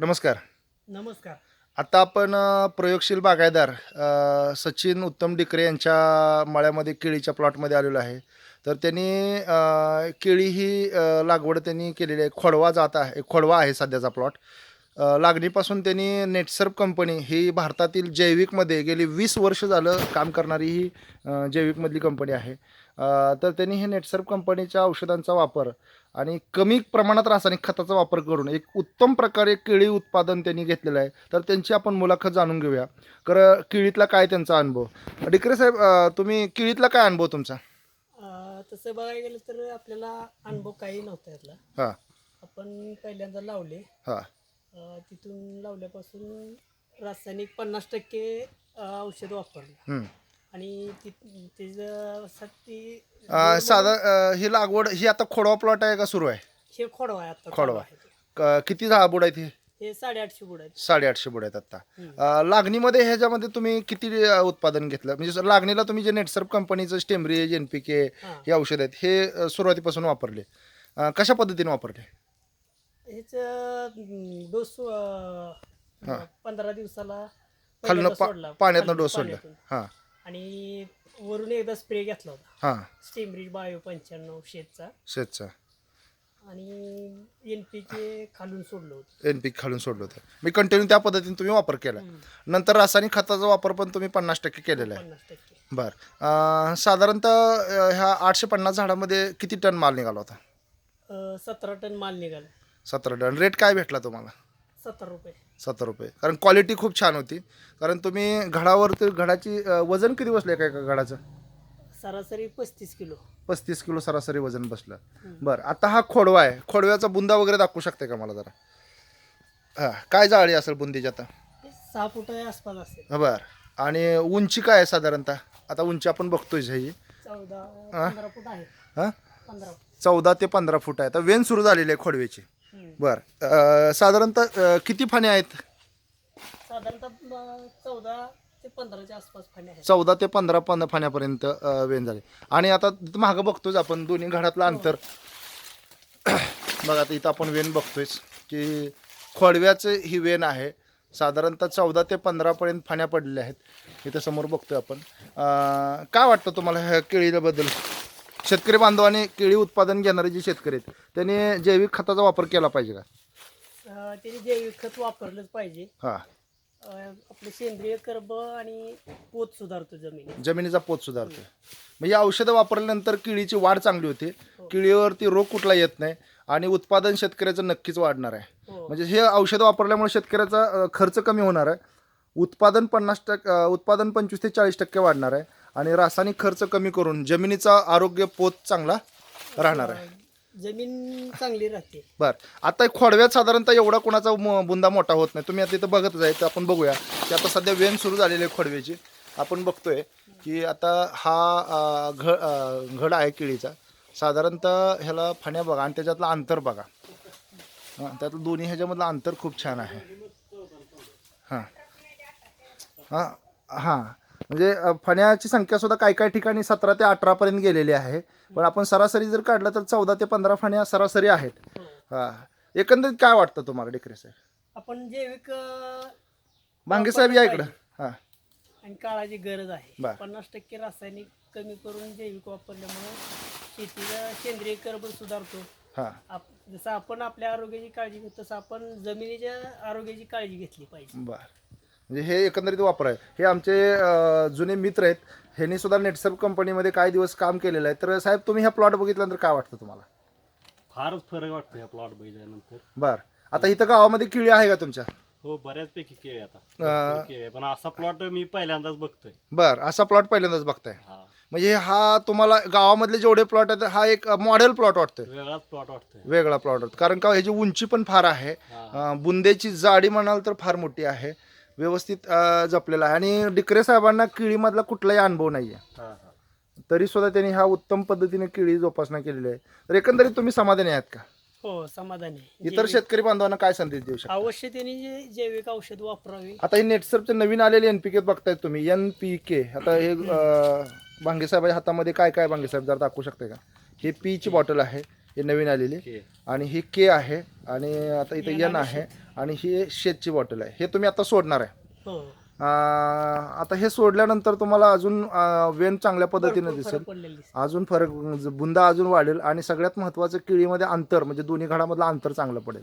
नमस्कार. नमस्कार. आता आपण प्रयोगशील बागायदार अ, सचिन उत्तम डिकरे यांच्या मळ्यामध्ये केळीच्या प्लॉटमध्ये आलेलो आहे. तर त्यांनी अ, केळी ही अ, लागवड त्यांनी केलेली आहे. खोडवा जात आहे खोडवा आहे सध्याचा प्लॉट. लागणीपासून त्यांनी नेटसर्प कंपनी ही भारतातील जैविकमध्ये गेली वीस वर्ष झालं काम करणारी ही जैविकमधली कंपनी आहे. तर त्यांनी हे नेटसर्प कंपनीच्या औषधांचा वापर आणि कमी प्रमाणात रासायनिक खताचा वापर करून एक उत्तम प्रकारे केळी उत्पादन त्यांनी घेतलेलं आहे. तर त्यांची आपण मुलाखत जाणून घेऊया. तर केळीतला काय त्यांचा अनुभव? डिकरे साहेब तुम्ही केळीतला काय अनुभव तुमचा? तसं बघायला गेलं तर आपल्याला अनुभव काही नव्हता यातला. हां. आपण पहिल्यांदा लावले. हां. तिथून लावल्यापासून रासायनिक पन्नास टक्के औषध वापरलं. हं. आणि ती अ, साधा अ, ही लागवड ही आता खोडवा प्लॉट आहे का सुरू आहे? हे खोडवा आहे आता. खोडवा. आहे ते. क- किती दहा बुड आहेत ही? हे साडेआठशे बुड आहेत. साडेआठशे बुड आहेत आता. अ, लागणीमध्ये ह्याच्यामध्ये तुम्ही किती अ, उत्पादन घेतलं? म्हणजे लागणीला तुम्ही जे नेटसर्प कंपनीचं स्टेमरी एन पी के हां. हे औषध आहेत हे अ, सुरुवातीपासून वापरले. अ, कशा पद्धतीने वापरले? हेच अं, डोस अं, हां. पंधरा दिवसाला खालनं पहिल्यांदा पा सोडला. पाण्यातनं खालनं डोस सोडलं. पाण्यातून. हां. आणि वरून एकदा स्प्रे घेतला होता. हां. स्टीमरीज बायो पंच्याण्णव शेतचा. शेतचा. आणि एन पी के खालून सोडलं होतं. एन पीक खालून सोडलं होतं. मी कंटिन्यू त्या पद्धतीने तुम्ही वापर केला. नंतर रासायनिक खताचा वापर पण तुम्ही पन्नास टक्के केलेला आहे. पन्नास टक्के. बरं. अं, साधारणतः अं, ह्या आठशे पन्नास झाडामध्ये किती टन माल निघाला होता? अं, सतरा टन माल निघाला. सतरा टन रेट काय भेटला तुम्हाला? सत्तर रुपये. सत्तर रुपये. कारण क्वालिटी खूप छान होती. कारण तुम्ही घडावर घडाची अं, वजन किती बसलं काय का घडाचं? सरासरी पस्तीस किलो. पस्तीस किलो सरासरी वजन बसलं. बरं आता हा खोडवा आहे. खोडव्याचा बुंदा वगैरे दाखवू शकते का मला जरा? हां काय जाळी असेल बुंदीची आता? सहा फुटा आसपास असेल. बरं. आणि उंची काय आहे साधारणतः? आता उंची आपण बघतोय ह्याची चौदा हा? पंधरा फूट आहे. हां? पंधरा फूट. चौदा ते पंधरा फूट आहे. आता वेन सुरू झालेली आहे खोडव्याची. बरं. साधारणतः अं, किती फाणे आहेत? साधारणतः अं, चौदा ते पंधराच्या आसपास आहेत. चौदा ते पंधरा पंधरा फाण्यापर्यंत अं, वेन झाले. आणि आता मागं बघतोच आपण दोन्ही घडातलं अंतर. बघा आता इथं आपण वेन बघतोयच की खोडव्याचं ही वेन आहे. साधारणतः चौदा ते पंधरापर्यंत फाण्या पडलेल्या आहेत. इथं समोर बघतोय आपण. अं, काय वाटतं तुम्हाला ह्या केळीबद्दल शेतकरी बांधवाने केळी उत्पादन घेणारे जे शेतकरी आहेत त्यांनी जैविक खताचा वापर केला पाहिजे का? अं, त्याने जैविक खत वापरलंच पाहिजे. हां. अं, आपलं सेंद्रिय कर्ब आणि पोत सुधारतो जमिनीत. जमिनीचा पोत सुधारतो म्हणजे औषधं वापरल्यानंतर केळीची वाढ चांगली होते. केळीवरती रोग कुठला येत नाही आणि उत्पादन शेतकऱ्याचं नक्कीच वाढणार आहे. हो. म्हणजे हे औषधं वापरल्यामुळे शेतकऱ्याचा अ, खर्च कमी होणार आहे. उत्पादन पन्नास टक्के उत्पादन पंचवीस ते चाळीस टक्के वाढणार आहे. आणि रासायनिक खर्च कमी करून जमिनीचा आरोग्य पोत चांगला राहणार आहे. जमीन चांगली राहते. बरं. आता खोडव्यात साधारणतः एवढा कोणाचा म- बुंदा मोठा होत नाही. तुम्ही आता इथं बघतच आहे तर आपण बघूया की आता सध्या वेन सुरू झालेली आहे खोडव्याची. आपण बघतोय की आता हा अ, घ अ, घड आहे केळीचा. साधारणतः ह्याला फण्या बघा आणि त्याच्यातलं अंतर बघा. हां त्यातलं दोन्ही ह्याच्यामधलं अंतर खूप छान आहे. हां. हां हां. म्हणजे फण्याची संख्या सुद्धा काही काही ठिकाणी सतरा ते अठरापर्यंत गेलेली आहे. पण आपण सरासरी जर काढलं तर चौदा ते पंधरा फण्या सरासरी आहेत. हो. हा. एकंदरीत काय वाटतं तुम्हाला डिक्रे साहेब? आपण जैविक अं, भांगे साहेब या इकडं. हां. आणि काळाची गरज आहे. बर. पन्नास टक्के रासायनिक कमी करून जैविक वापरल्यामुळे शेतीचा सेंद्रिय कर्ब सुधारतो. हां. आप जसं आपण आपल्या आरोग्याची काळजी घेतो तसं आपण जमिनीच्या आरोग्याची काळजी घेतली पाहिजे. बर. म्हणजे हे एकंदरीत वापर आहे. हे आमचे जुने मित्र आहेत. ह्यांनी सुद्धा नेटसर्प कंपनीमध्ये काही दिवस काम केलेलं आहे. तर साहेब तुम्ही हा प्लॉट बघितल्यानंतर काय वाटतं तुम्हाला? फारच फरक वाटतो या प्लॉट बघितल्यानंतर. बर. आता इथं गावामध्ये किळी आहे का तुमच्या? हो बऱ्याचपैकी केळी आता. अं, भरपूर केळी आहे. पण असा प्लॉट मी पहिल्यांदाच बघतोय. बर. असा प्लॉट पहिल्यांदाच बघताय. हा. म्हणजे हा तुम्हाला गावामधले जेवढे प्लॉट आहेत हा एक मॉडेल प्लॉट वाटतोय. वेगळाच प्लॉट वाटतोय. वेगळा प्लॉट वाटतो कारण का ह्याची उंची पण फार आहे. हा. अं, बुंदेची जाडी म्हणाल तर फार मोठी आहे. व्यवस्थित अं, जपलेला आहे. आणि डिकरे साहेबांना केळीमधला कुठलाही अनुभव नाही आहे हा, हा. तरी सुद्धा त्यांनी हा उत्तम पद्धतीने केळी जोपासना केलेली आहे. तर एकंदरीत तुम्ही समाधानी आहात का? हो समाधानी. इतर जैविक- शेतकरी बांधवांना काय संदेश देऊ शकता? अवश्य त्यांनी जे जैविक औषध वापरावे. आता हे नेटसर्पचे नवीन आलेले एनपीके बघतायत तुम्ही. N P K. आता हे अं, भांगे साहेबाच्या हातामध्ये काय काय भांगे साहेब जरा दाखवू शकते का? हे पी ची बॉटल आहे. हे नवीन आलेली आणि ही के आहे. आणि आता इथे एन आहे. आणि ही शेतची बॉटल आहे. हे तुम्ही आता सोडणार आहे. हो. आता हे सोडल्यानंतर तुम्हाला अजून वेन चांगल्या पद्धतीने दिसेल. अजून फरक बुंदा अजून वाढेल आणि सगळ्यात महत्त्वाचं केळीमध्ये अंतर म्हणजे दोन्ही घडामधलं अंतर चांगलं पडेल.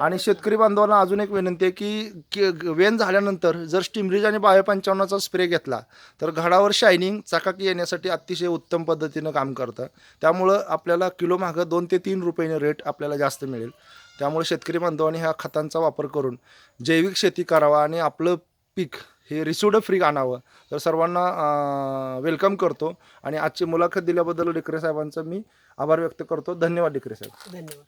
आणि शेतकरी बांधवांना अजून एक विनंती आहे की के- वेन झाल्यानंतर जर स्टिमरीज आणि बायो पंचावन्नचा स्प्रे घेतला तर घडावर शायनिंग चकाकी येण्यासाठी अतिशय उत्तम पद्धतीनं काम करतं. त्यामुळं आपल्याला किलो मागं दोन ते तीन रुपयाने रेट आपल्याला जास्त मिळेल. त्यामुळे शेतकरी बांधवांनी ह्या खतांचा वापर करून जैविक शेती करावा आणि आपलं पीक हे रिसोड फ्री आणावं. तर सर्वांना वेलकम करतो. आणि आजची मुलाखत दिल्याबद्दल डिकरे साहेबांचं मी आभार व्यक्त करतो. धन्यवाद डिकरे साहेब. धन्यवाद.